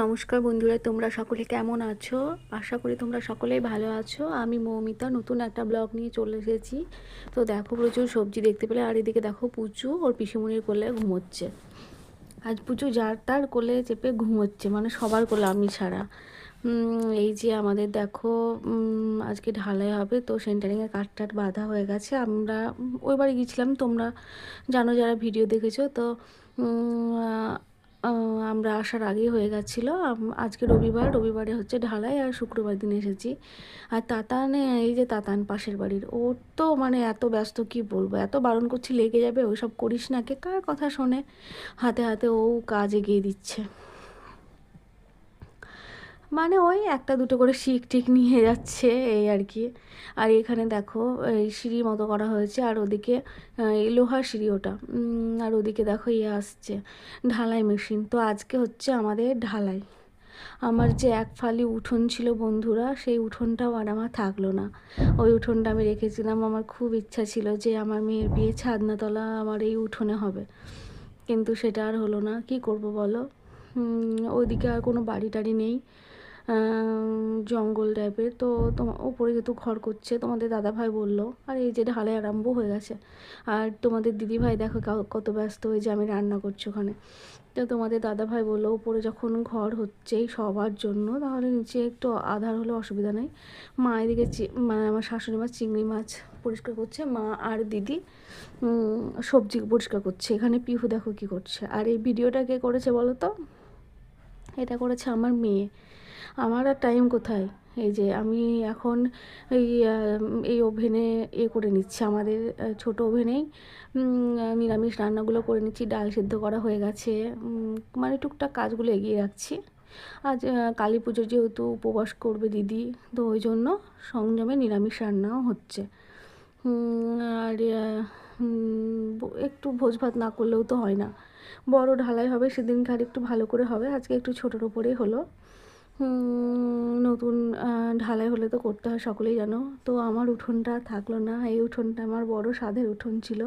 নমস্কার বন্ধুরা, তোমরা সকলে কেমন আছো? আশা করি তোমরা সকলেই ভালো আছো। আমি মৌমিতা, নতুন একটা ব্লগ নিয়ে চলে এসেছি। তো দেখো, প্রচুর সবজি দেখতে পেলে, আর এদিকে দেখো, পুচু ওর পিসিমণির কোলে ঘুমোচ্ছে। আজ পুচু যার তার কোলে চেপে ঘুমোচ্ছে মানে সবার কোলে, আমি ছাড়া। এই যে আমাদের দেখো আজকে ঢালাই হবে, তো সেন্টারিংয়ের কাঠ টাট বাঁধা হয়ে গেছে। আমরা ওই বাড়ি গেছিলাম তোমরা জানো যারা ভিডিও দেখেছ, তো আমরা আসার আগেই হয়ে গেছিল। আজকে রবিবার, রবিবারে হচ্ছে ঢালাই আর শুক্রবার দিন এসেছি। আর তাতানে, এই যে তাতান পাশের বাড়ির ওর তো মানে এত ব্যস্ত, কি বলব? এত বারণ করছি, লেগে যাবে ওই সব করিস না কে? কার কথা শোনে? হাতে হাতে ও কাজ এগিয়ে দিচ্ছে। মানে ওই একটা দুটো করে শিক টিক নিয়ে যাচ্ছে এই আর কি। আর এখানে দেখো, এই সিঁড়ি মতো করা হয়েছে আর ওদিকে এই লোহার সিঁড়ি ওটা। আর ওদিকে দেখো ইয়ে আসছে, ঢালাই মেশিন। তো আজকে হচ্ছে আমাদের ঢালাই। আমার যে এক ফালি উঠোন ছিল বন্ধুরা, সেই উঠোনটাও আর আমার থাকল না। ওই উঠোনটা আমি রেখেছিলাম। আমার খুব ইচ্ছা ছিল যে আমার মেয়ের বিয়ে ছাদনাতলা আমার এই উঠোনে হবে। কিন্তু সেটা আর হলো না। কি করব বলো? ওইদিকে আর কোনো বাড়ি টাড়ি নেই। জঙ্গল টাইপের তো তোমার ওপরে যেহেতু ঘর করছে, তোমাদের দাদাভাই বলল, আর এই যে ঢালাই আরম্ভ হয়ে গেছে। আর তোমাদের দিদিভাই দেখো কত ব্যস্ত হয়ে যে আমি রান্না করছি ওখানে। তো তোমাদের দাদাভাই বলল উপরে যখন ঘর হচ্ছেই সবার জন্য, তাহলে নিচে একটু আধার হলে অসুবিধা নেই। মা এদিকে মানে আমার শাশুড়ি মা চিংড়ি মাছ পরিষ্কার করছে, মা আর দিদি সবজি পরিষ্কার করছে। এখানে পিহু দেখো কী করছে। আর এই ভিডিওটা কে করেছে বলো তো? এটা করেছে আমার মেয়ে। আমার আর টাইম কোথায়? এই যে আমি এখন এই এই ওভেনে এ করে নিচ্ছি। আমাদের ছোট ওভেনেই নিরামিষ রান্নাগুলো করে নিচ্ছি। ডাল সেদ্ধ করা হয়ে গেছে। মানে টুকটাক কাজগুলো এগিয়ে রাখছি। আজ কালী পুজো যেহেতু উপবাস করবে দিদি, তো ওই জন্য সংযমে নিরামিষ রান্নাও হচ্ছে। আর একটু ভোজ ভাত না করলেও তো হয় না। বড় ঢালাই হবে সেদিনকার একটু ভালো করে হবে। আজকে একটু ছোটোর ওপরেই হলো। নতুন ঢালাই হলে তো করতে হয় সকলেই জানো। তো আমার উঠোনটা থাকল না, এই উঠোনটা আমার বড় স্বাদের উঠোন ছিল।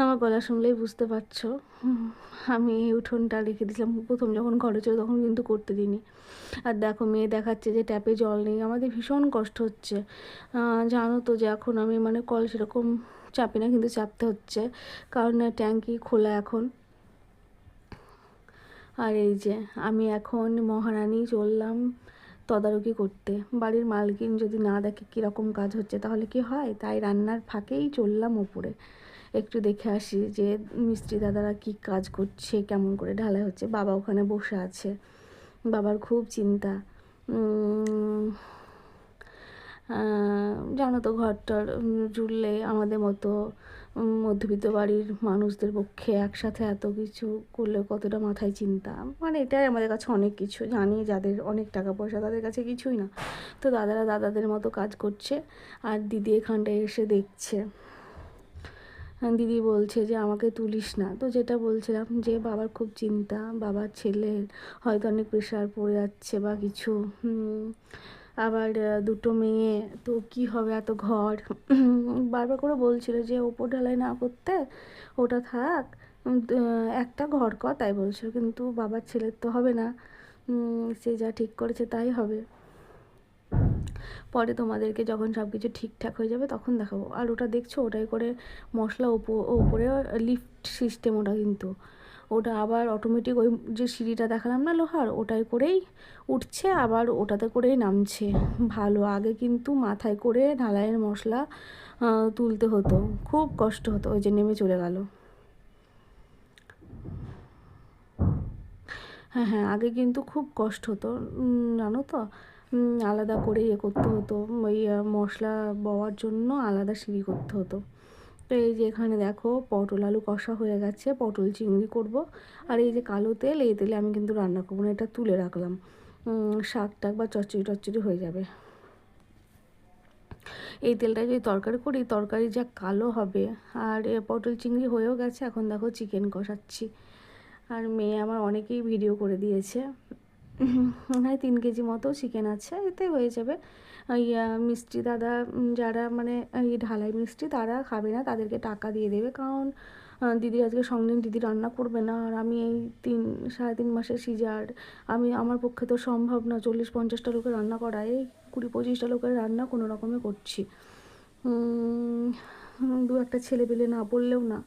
আমার গলা শুনলেই বুঝতে পারছ। আমি এই উঠোনটা রেখে দিয়েছিলাম। প্রথম যখন ঘরে ছিল তখন কিন্তু করতে দিইনি। আর দেখো, মেয়ে দেখাচ্ছে যে ট্যাপে জল নেই। আমাদের ভীষণ কষ্ট হচ্ছে। জানো তো যে এখন আমি মানে কল সেরকম চাপি না, কিন্তু চাপতে হচ্ছে। কারণ ট্যাঙ্কি খোলা এখন। আর এই যে আমি এখন মহারানী চললাম তদারকি করতে। বাড়ির মালকিন যদি না দেখে কীরকম কাজ হচ্ছে তাহলে কি হয়? তাই রান্নার ফাঁকেই চললাম ওপরে। একটু দেখে আসি যে মিস্ত্রি দাদারা কি কাজ করছে, কেমন করে ঢালাই হচ্ছে। বাবা ওখানে বসে আছে। বাবার খুব চিন্তা। জানো তো ঘরটার জুড়লে আমাদের মতো মধ্যবিত্ত বাড়ির মানুষদের পক্ষে একসাথে এত কিছু করলে কতটা মাথায় চিন্তা? মানে এটাই আমাদের কাছে অনেক কিছু। জানি যাদের অনেক টাকা পয়সা, তাদের কাছে কিছুই না। তো দাদারা দাদাদের মতো কাজ করছে আর দিদি এখানটায় এসে দেখছে। দিদি বলছে যে, আমাকে তুলিস না। তো যেটা বলছিলাম যে, বাবার খুব চিন্তা, বাবার ছেলের হয়তো অনেক প্রেশার পড়ে যাচ্ছে বা কিছু আবার দুটো মেয়ে, তো কি হবে এত ঘর? বারবার করে বলছিল যে ওপর ঢালাই না করতে, ওটা থাক। একটা ঘর কর, তাই বলছিল। কিন্তু বাবার ছেলের তো হবে না। সে যা ঠিক করেছে তাই হবে। পরে তোমাদেরকে যখন সব কিছু ঠিকঠাক হয়ে যাবে তখন দেখাবো। আর ওটা দেখছ, ওটাই করে মশলা ওপো- ওপরে লিফট সিস্টেম ওটা কিন্তু। ওটা আবার অটোমেটিক ওই যে সিঁড়িটা দেখালাম না লোহার, ওটাই করেই উঠছে, আবার ওটাতে করেই নামছে। ভালো, আগে কিন্তু মাথায় করে ঢালাইয়ের মশলা তুলতে হতো। খুব কষ্ট হতো, ওই যে নেমে চলে গেল। হ্যাঁ হ্যাঁ আগে কিন্তু খুব কষ্ট হতো জানো তো? আলাদা করে ইয়ে করতে হতো। ওই মশলা বওয়ার জন্য আলাদা সিঁড়ি করতে হতো। তো এই যে এখানে দেখো পটল আলু কষা হয়ে গেছে, পটল চিংড়ি করব। আর এই যে কালো তেল, এই তেলে আমি কিন্তু রান্না করব না, এটা তুলে রাখলাম। শাক টাক বা চচ্চড়ি টচ্চড়ি হয়ে যাবে। এই তেলটা যদি তরকারি করি, তরকারি যা কালো হবে। আর পটল চিংড়ি হয়েও গেছে, এখন দেখো চিকেন কষাচ্ছি। আর মেয়ে আমার অনেকেই ভিডিও করে দিয়েছে। হ্যাঁ তিন কেজি মতো চিকেন আছে এতে হয়ে যাবে। আহ, মিষ্টি দাদা যারা মানে এই ঢালাই মিষ্টি তারা খাবে না তাদেরকে টাকা দিয়ে দেবে। কারণ দিদি আজকে সঙ্গদিন দিদি রান্না করবে না আর আমি এই তিন সাড়ে তিন মাসের সিজার। আমি আমার পক্ষে তো সম্ভব না চল্লিশ পঞ্চাশটা লোকের রান্না করা এই কুড়ি পঁচিশটা লোকের রান্না কোনো রকমে করছি। দু একটা ছেলে পেলে না বললেও না।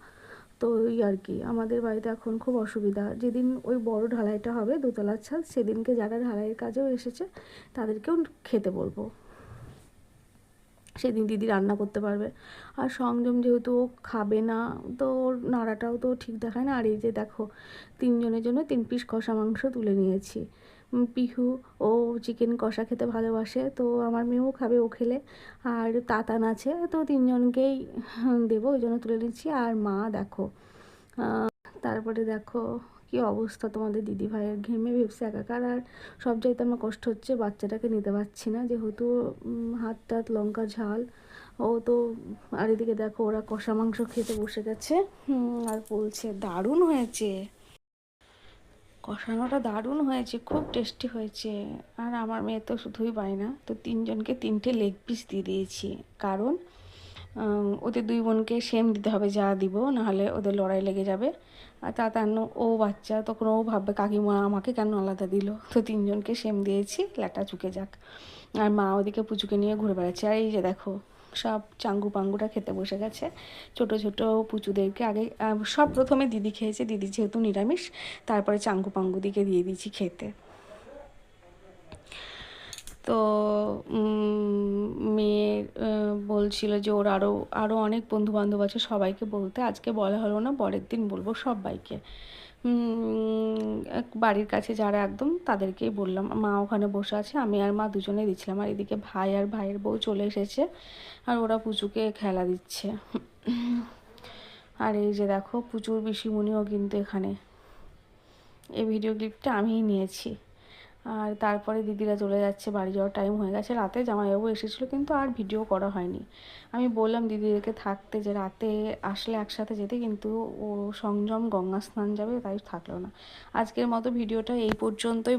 তো ওই আর কি। আমাদের বাড়িতে এখন খুব অসুবিধা। যেদিন ওই বড় ঢালাইটা হবে, দোতলার ছাদ, সেদিনকে যারা ঢালাইয়ের কাজেও এসেছে, তাদেরকেও খেতে বলব। সেদিন দিদি রান্না করতে পারবে। আর সংযম যেহেতু ও খাবে না, তো ওর নাড়াটাও তো ঠিক দেখায় না। আর এই যে দেখো, তিনজনের জন্য তিন পিস কষা মাংস তুলে নিয়েছি। পিহু ও চিকেন কষা খেতে ভালোবাসে, তো আমার মেয়েও খাবে ও খেলে। আর তাতান আছে, তো তিনজনকেই দেবো, ওই জন্য তুলে নিচ্ছি। আর মা, দেখো তারপরে দেখো কি অবস্থা তোমাদের দিদি ভাইয়ের। ঘেমে ভেবসে একাকার, আর সব চাইতে আমার কষ্ট হচ্ছে বাচ্চাটাকে নিতে পারছি না, যেহেতু হাত টাত লঙ্কা ঝাল। ও তো, আর এদিকে দেখো, ওরা কষা মাংস খেতে বসে গেছে। আর বলছে, দারুণ হয়েছে। কষানোটা দারুণ হয়েছে, খুব টেস্টি হয়েছে। আর আমার মেয়ে তো শুধুই পায় না, তো তিনজনকে তিনটে লেগ পিস দিয়ে দিয়েছি। কারণ ওদের দুই বোনকে সেম দিতে হবে, যা দিব, নাহলে ওদের লড়াই লেগে যাবে। আর তা তার ও বাচ্চা, তখন ও ভাববে, কাকিমা আমাকে কেন আলাদা দিল? তো তিনজনকে সেম দিয়েছি ল্যাটা চুকে যাক। আর মা ওদিকে পুচুকে নিয়ে ঘুরে বেড়াচ্ছে। আর এই যে দেখো সব চাঙ্গু পাঙ্গুটা খেতে বসে গেছে। ছোট ছোট পুচুদেরকে আগে সব প্রথমে দিদি খেয়েছে, দিদি যেহেতু নিরামিষ, তারপরে চাঙ্গু পাঙ্গু দিকে দিয়ে দিয়েছি খেতে। তো মেয়ে বলছিল যে ওর আরও আরও অনেক বন্ধু বান্ধব আছে সবাইকে বলতে, আজকে বলা হলো না, পরের দিন বলব সবাইকে। বাড়ির কাছে যারা একদম, তাদেরকেই বললাম, মা ওখানে বসে আছে, আমি আর মা দুজনে দিচ্ছিলাম। আর এদিকে ভাই আর ভাইয়ের বউ চলে এসেছে, আর ওরা পুচুকে খেলা দিচ্ছে। আর এই যে দেখো পুচুর পিসিমণিও কিন্তু এখানে। এই ভিডিও ক্লিপটা আমিই নিয়েছি। আর তারপরে দিদিরা চলে যাচ্ছে, বাড়ি যাওয়ার টাইম হয়ে গেছে, রাতে জামাইবাবু এসেছিল কিন্তু আর ভিডিও করা হয়নি। আমি বললাম, দিদিদেরকে থাকতে যে রাতে আসলে একসাথে যেতে কিন্তু ও সংযম গঙ্গা স্নান যাবে, তাই থাকল না। আজকের মতো ভিডিওটা এই পর্যন্তই।